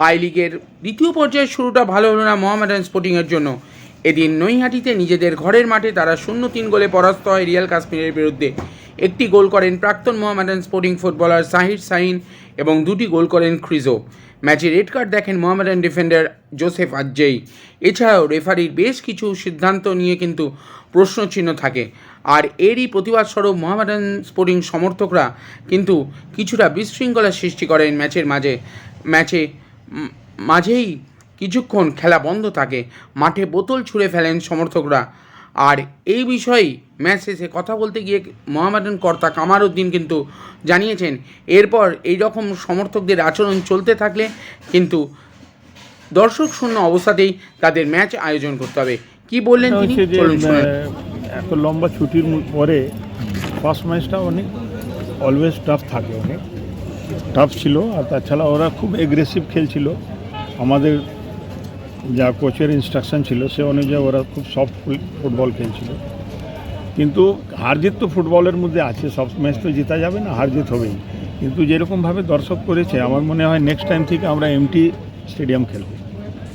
I লিগের দ্বিতীয় পর্যায়ের শুরুটা ভালো হলো না মোহামেডান স্পোর্টিংয়ের জন্য। এদিন নৈহাটিতে নিজেদের ঘরের মাঠে তারা শূন্য তিন গোলে পরাস্ত হয় রিয়াল কাশ্মীরের বিরুদ্ধে। একটি গোল করেন প্রাক্তন Mohammedan sporting footballer Sahir sign এবং দুটি গোল করেন ক্রিজো। ম্যাচে রেড কার্ড দেখেন মোহামেডান ডিফেন্ডার জোসেফ আজ্জেই। এছাড়াও রেফারির বেশ কিছু সিদ্ধান্ত নিয়ে কিন্তু প্রশ্নচিহ্ন থাকে। আর এরই প্রতিবাদ স্বরূপ মোহামেডান স্পোর্টিং সমর্থকরা কিন্তু কিছুটা বিশৃঙ্খলার সৃষ্টি করেন ম্যাচের মাঝে। ম্যাচে মাঝেই কিছুক্ষণ খেলা বন্ধ থাকে মাঠে বোতল ছুঁড়ে ফেলেন সমর্থকরা। আর এই বিষয়েই ম্যাচ শেষে কথা বলতে গিয়ে মোহামেডান কর্তা কামার উদ্দিন কিন্তু জানিয়েছেন এরপর এই রকম সমর্থকদের আচরণ চলতে থাকলে কিন্তু দর্শক শূন্য অবস্থাতেই তাদের ম্যাচ আয়োজন করতে হবে। কি বললেন তিনি? চলুন এত লম্বা ছুটির পরে ফার্স্ট ম্যাচটা অনেক অলওয়েজ টাফ থাকে অনেক। টাফ ছিল আর তাছাড়া ওরা খুব এগ্রেসিভ খেলছিল। আমাদের যা কোচের ইনস্ট্রাকশন ছিল সে অনুযায়ী ওরা খুব সফট ফুটবল খেলছিল। কিন্তু হার জিত তো ফুটবলের মধ্যে আছে সব ম্যাচ তো জেতা যাবে না হার জিত হবেই। কিন্তু যেরকমভাবে দর্শক করেছে আমার মনে হয় নেক্সট টাইম থেকে আমরা এমটি স্টেডিয়াম খেলব।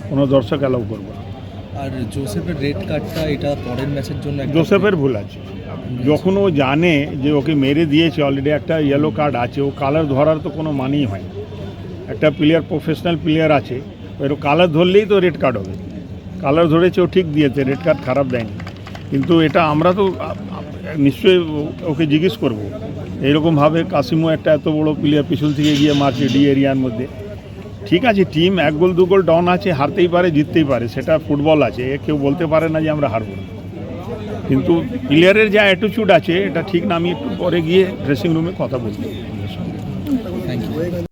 কোনো দর্শক অ্যালাউ করব না। আর জোসেফের রেড কার্ডটা এটা পরের ম্যাচের জন্য জোসেফের ভুল আছে। যখন ও জানে যে ওকে মেরে দিয়েছে অলরেডি একটা ইয়েলো কার্ড আছে, ও কালার ধরার তো কোনো মানেই হয়। একটা প্লেয়ার প্রফেশনাল প্লেয়ার আছে এর কালার ধরলেই তো রেড কার্ড হবে। কালার ধরেছে ও ঠিক দিয়েছে রেড কার্ড খারাপ দেয়নি। কিন্তু এটা আমরা তো নিশ্চয়ই ওকে জিজ্ঞেস করব। এইরকমভাবে কাসিমও একটা এত বড় প্লেয়ার পিছন থেকে গিয়ে মারছে ডি এরিয়ার মধ্যে। ঠিক আছে টিম এক গোল, দু গোল ডাউন আছে, হারতেই পারে, জিততেই পারে, সেটা ফুটবল আছে কেউ বলতে পারে না যে আমরা হারবো না। কিন্তু প্লেয়ারের যা অ্যাটিচিউড আছে, এটা ঠিক না, আমি একটু পরে গিয়ে ড্রেসিং রুমে কথা বলব।